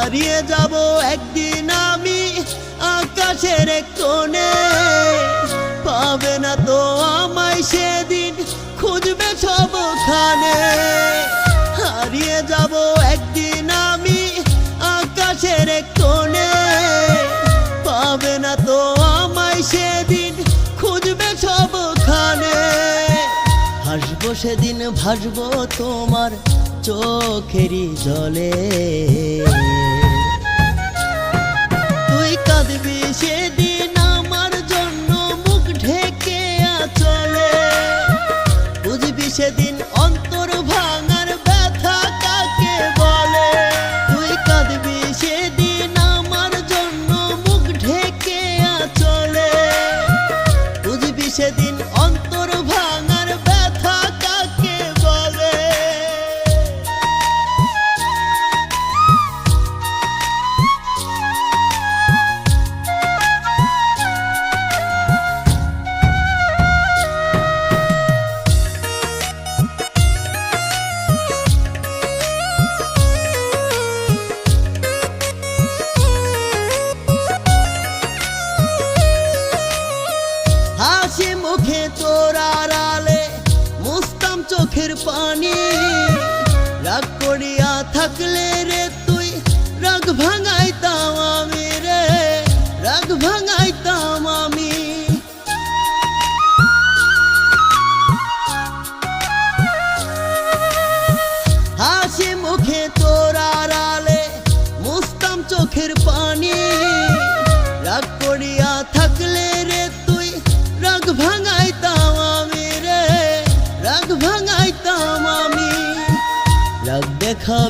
হারিয়ে যাব একদিন আমি আকাশের কোণে। পাবে না তো আমায় সেদিন, খুঁজবে সব খানে হারিয়ে যাব একদিন আমি আকাশের কোণে। পাবে না তো আমায় সেদিন, খুঁজবে সব খানে হাসবো সেদিন, ভাসবো তোমার চোখেরই জলে। সেদিন আমার জন্য মুখ ঢেকে চলে সেদিন কাকে বলে? তুই কাঁদবি সেদিন আমার জন্য মুখ ঢেকে চলে সেদিন চোখের পানি। রাগ করিয়া থাকলে রে তুই। রাগ ভাঙাইতাম আমি রে। রাগ ভাঙাইতাম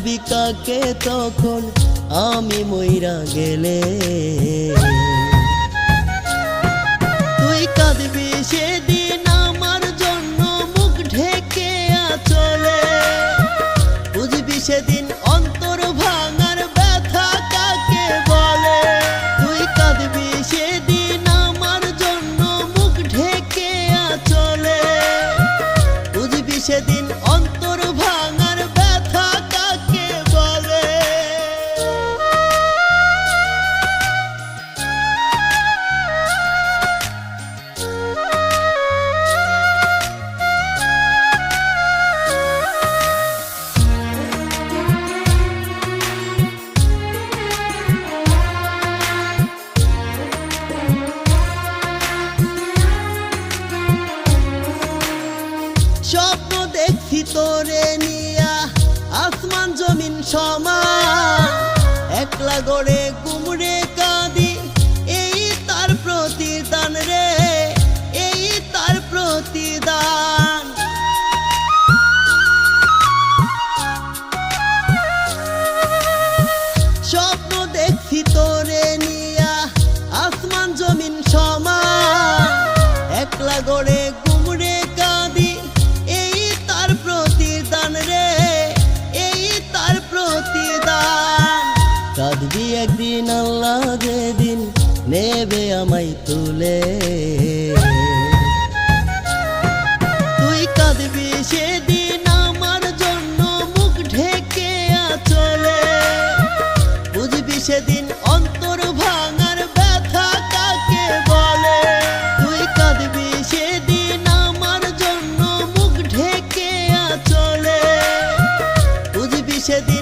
দেখাবি কাকে তখন আমি মইরা গেলে। তুই কাঁদবি সেদিন আমার জন্য মুখ ঢেকে চলে বুঝবি সেদিন অন্তর ভাঙার ব্যথা কাকে বলে? তুই কাঁদবি সেদিন আমার জন্য মুখ ঢেকে চলে বুঝবি সেদিন দেখছি তোরে নিয়া আসমান জমিন সমান। একলা গড়ে কুমড়ে কাঁদি, এই তার প্রতিদান রে, এই তার প্রতিদান। স্বপ্ন দেখছি তোরে আল্লাহ যেদিন নেবে আমায় তুলে। তুই কাঁদবি সেদিন আমার জন্য মুখ ঢেকে চলে বুঝবি সেদিন অন্তর ভাঙার ব্যথা কাকে বলে? তুই কাঁদবি সেদিন আমার জন্য মুখ ঢেকে চলে বুঝবি সেদিন